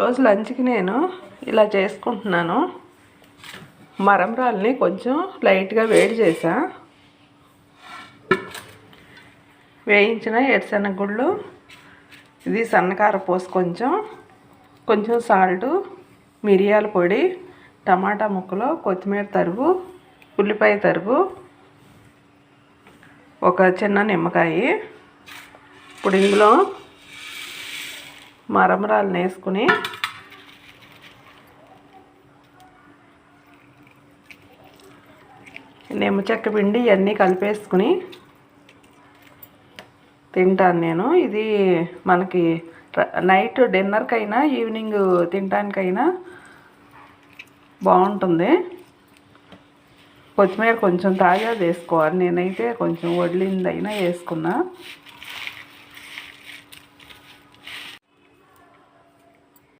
రోజు లంచ్కి నేను ఇలా చేసుకుంటున్నాను. మరంరాల్ని కొంచెం లైట్గా వేడి చేసా. వేయించిన ఎరుశనగుళ్ళు ఇది సన్నకార పోసి కొంచెం కొంచెం సాల్టు మిరియాల పొడి టమాటా ముక్కలు కొత్తిమీర తరుగు ఉల్లిపాయ తరుగు ఒక చిన్న నిమ్మకాయ. ఇప్పుడు ఇందులో మరమరాలు వేసుకుని నిమ్మ చెక్క పిండి ఇవన్నీ కలిపేసుకుని తింటాను నేను. ఇది మనకి నైట్ డిన్నర్కైనా ఈవినింగ్ తినడానికైనా బాగుంటుంది. కొత్తిమీర కొంచెం తాజా వేసుకోవాలి. నేనైతే కొంచెం వడ్లిందైనా వేసుకున్నా.